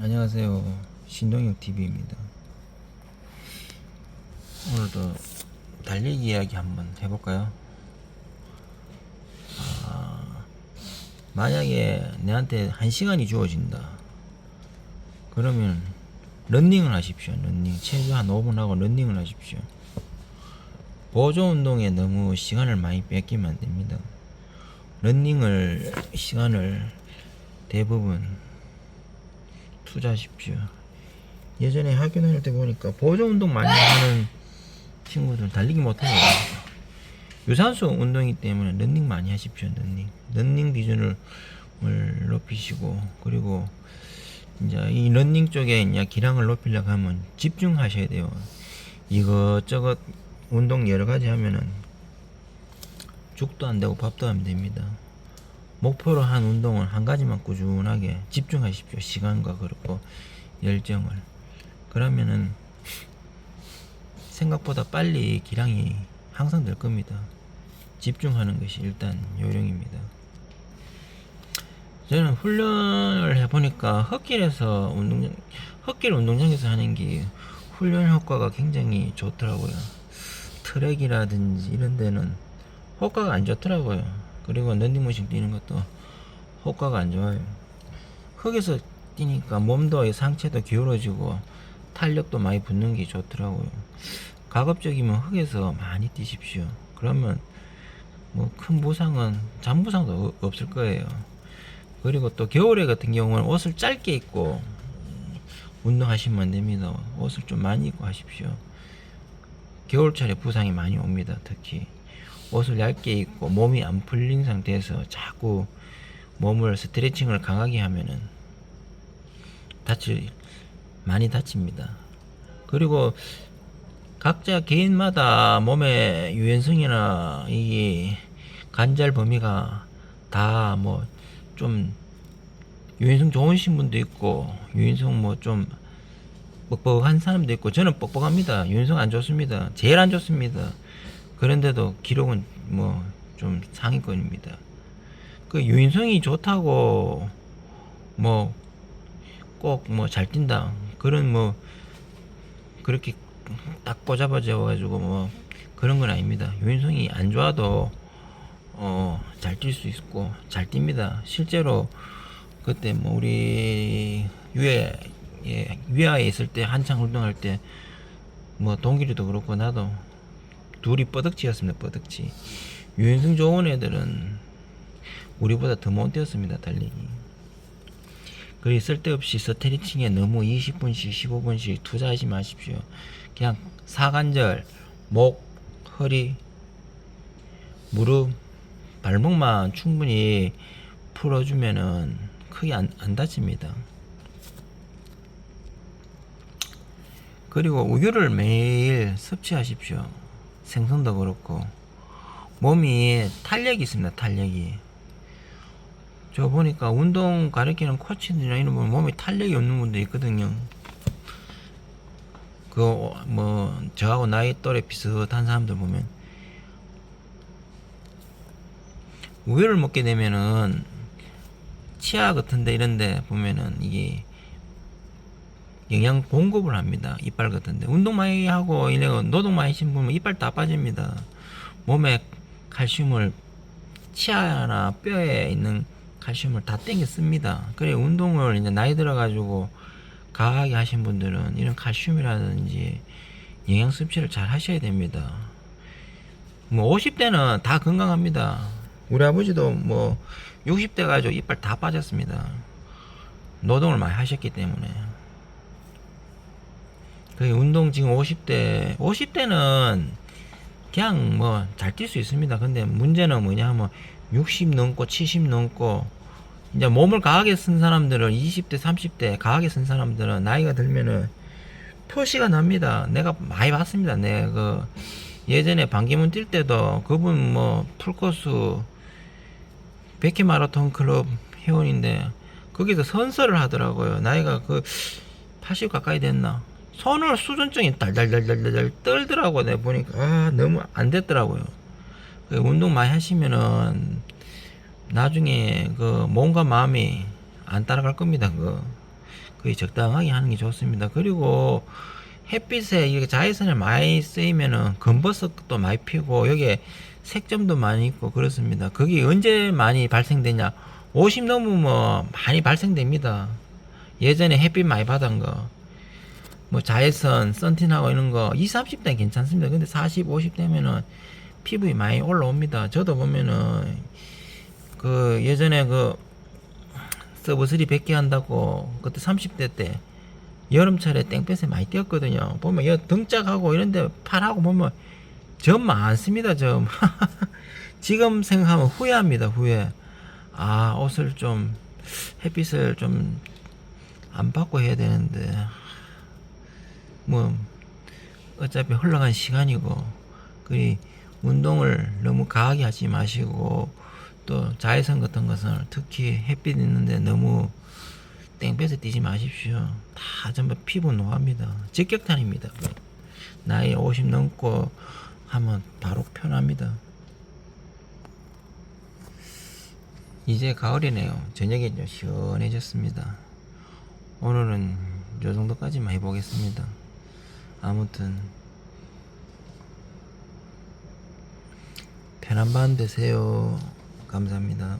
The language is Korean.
안녕하세요. 신동혁 TV입니다. 오늘도 달리기 이야기 한번 해볼까요? 아, 만약에 내한테 한 시간이 주어진다. 그러면 런닝을 하십시오. 런닝 체조 한 5분 하고 런닝을 하십시오. 보조 운동에 너무 시간을 많이 뺏기면 안 됩니다. 런닝을 시간을 대부분 투자하십시오. 예전에 학교 다닐 때 보니까 보조 운동 많이 하는 친구들 달리기 못해요. 유산소 운동이기 때문에 런닝 많이 하십시오. 런닝, 런닝 비중을 을 높이시고 그리고 이제 이 런닝 쪽에 이제 기량을 높이려고 하면 집중하셔야 돼요. 이것저것 운동 여러 가지 하면은 죽도 안 되고 밥도 안 됩니다. 목표로 한 운동을 한 가지만 꾸준하게 집중하십시오. 시간과 그렇고 열정을. 그러면은 생각보다 빨리 기량이 향상될 겁니다. 집중하는 것이 일단 요령입니다. 저는 훈련을 해보니까 헛길에서 운동, 헛길 운동장에서 하는 게 훈련 효과가 굉장히 좋더라고요. 트랙이라든지 이런 데는 효과가 안 좋더라고요. 그리고 런닝머신 뛰는 것도 효과가 안 좋아요. 흙에서 뛰니까 몸도 상체도 기울어지고 탄력도 많이 붙는 게 좋더라고요. 가급적이면 흙에서 많이 뛰십시오. 그러면 뭐 큰 부상은 잠부상도 어- 없을 거예요. 그리고 또 겨울에 같은 경우는 옷을 짧게 입고 음, 운동하시면 안 됩니다. 옷을 좀 많이 입고 하십시오. 겨울철에 부상이 많이 옵니다. 특히 옷을 얇게 입고 몸이 안 풀린 상태에서 자꾸 몸을 스트레칭을 강하게 하면은 다칠 많이 다칩니다. 그리고 각자 개인마다 몸의 유연성이나 이 관절 범위가 다 뭐 좀 유연성 좋으신 분도 있고 유연성 뭐 좀 뻑뻑한 사람도 있고 저는 뻑뻑합니다. 유연성 안 좋습니다. 제일 안 좋습니다. 그런데도 기록은 뭐 좀 상위권입니다. 그 유인성이 좋다고 뭐 꼭 뭐 잘 뛴다 그런 뭐 그렇게 딱 꼬잡아져 가지고 뭐 그런 건 아닙니다. 유인성이 안 좋아도 어 잘 뛸 수 있고 잘 뜁니다. 실제로 그때 뭐 우리 유해 예, 위아에 있을 때 한창 활동할 때 뭐 동길이도 그렇고 나도 둘이 뻐덕지였습니다. 뻐덕지. 유연성 좋은 애들은 우리보다 더못 뛰었습니다. 달리기. 그리 쓸데없이 스트레칭에 너무 20분씩 15분씩 투자하지 마십시오. 그냥 사관절, 목, 허리, 무릎, 발목만 충분히 풀어주면은 크게 안, 안 다칩니다. 그리고 우유를 매일 섭취하십시오. 생선도 그렇고 몸이 탄력이 있습니다. 탄력이. 저 보니까 운동 가르치는 코치들이나 이런 분 몸에 탄력이 없는 분도 있거든요. 그뭐 저하고 나이 또래 비슷한 사람들 보면 우유를 먹게 되면은 치아 같은데 이런데 보면은 이게 영양 공급을 합니다. 이빨 같은데 운동 많이 하고 이래고 노동 많이 하신 분은 이빨 다 빠집니다. 몸에 칼슘을 치아나 뼈에 있는 칼슘을 다 땡겨 씁니다. 그래 운동을 이제 나이 들어 가지고 과하게 하신 분들은 이런 칼슘이라든지 영양 섭취를 잘 하셔야 됩니다. 뭐 50대는 다 건강합니다. 우리 아버지도 뭐 60대 가지고 이빨 다 빠졌습니다. 노동을 많이 하셨기 때문에. 그 운동 지금 50대 50대는 그냥 뭐 잘 뛸 수 있습니다. 근데 문제는 뭐냐 하면 60 넘고 70 넘고 이제 몸을 강하게 쓴 사람들은 20대 30대 강하게 쓴 사람들은 나이가 들면은 표시가 납니다. 내가 많이 봤습니다. 내가 그 예전에 반기문 뛸 때도 그분 뭐 풀코스 100회 마라톤 클럽 회원인데 거기서 선서를 하더라고요. 나이가 그 80 가까이 됐나? 손을 수전증이 달달달달달 떨더라고 내가 보니까 아 너무 안 됐더라고요. 그 운동 많이 하시면은 나중에 그 몸과 마음이 안 따라갈 겁니다. 그 거의 적당하게 하는 게 좋습니다. 그리고 햇빛에 이렇게 자외선을 많이 쓰이면은 검버섯도 많이 피고 여기에 색점도 많이 있고 그렇습니다. 그게 언제 많이 발생되냐? 50 넘으면 많이 발생됩니다. 예전에 햇빛 많이 받은 거, 뭐 자외선, 선틴하고 이런 거 20, 30대는 괜찮습니다. 근데 40, 50 되면은 피부에 많이 올라옵니다. 저도 보면은 그 예전에 그 서브스리 100개 한다고 그때 30대 때 여름철에 땡볕에 많이 뛰었거든요. 보면 여 등짝하고 이런데 팔하고 보면 점 많습니다. 점. 지금 생각하면 후회합니다. 후회. 아 옷을 좀 햇빛을 좀 안 받고 해야 되는데 뭐 어차피 흘러간 시간이고 그 운동을 너무 과하게 하지 마시고 또 자외선 같은 것은 특히 햇빛 있는데 너무 땡볕에 뛰지 마십시오. 다 전부 피부 노화입니다. 직격탄입니다. 나이 50 넘고 하면 바로 편합니다. 이제 가을이네요. 저녁에 좀 시원해졌습니다. 오늘은 요 정도까지만 해보겠습니다. 아무튼 편한 밤 되세요. 감사합니다.